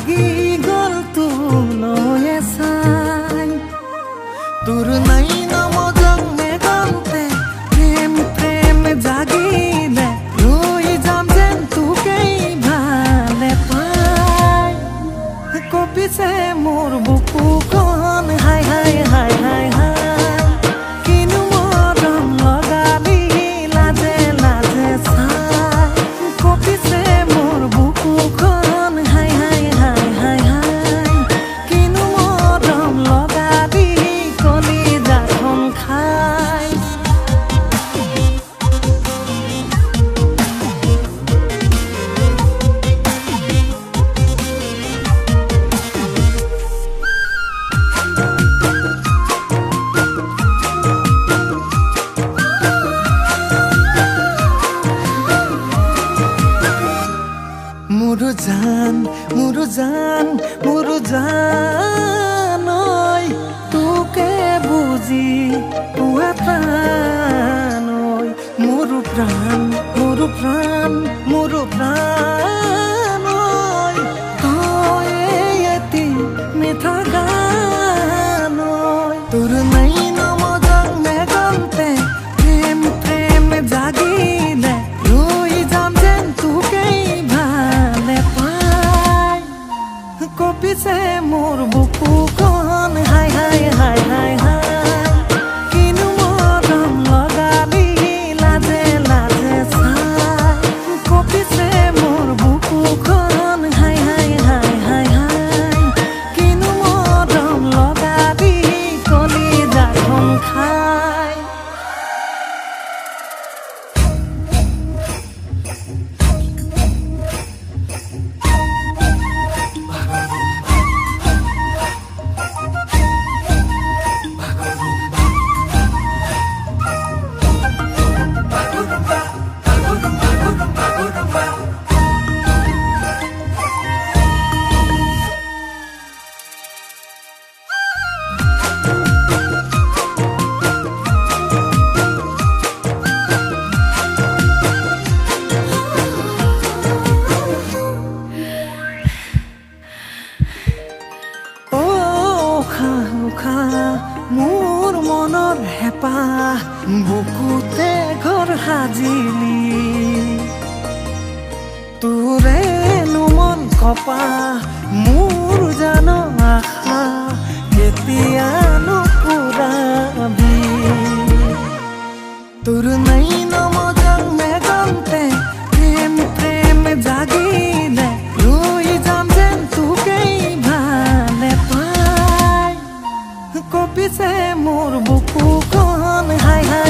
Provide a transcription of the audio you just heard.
লাগি গ'ল তোলৈ চাই তোৰ নাই নমজং মেঘন্তে প্ৰেম প্ৰেম জাগিলে লৈ যাম যেন তোকেই ভালে পাই কপিছে মোৰ বুকুখন মোর জান ঐ তোকে ঐ মোৰ প্ৰাণ মোৰ প্ৰাণ মোৰ প্ৰাণ ঐ তই এটি মিঠা গান ঐ কপিছে মোৰ মনৰ হেঁপাহ বুকুতে ঘৰ সাজিলি। তোৰে মন কপাহ মোৰ জান আশা কেতিয়া পুৰাবি। তোৰ নাই নমন পিছে মোর বুকু কন হাই হাই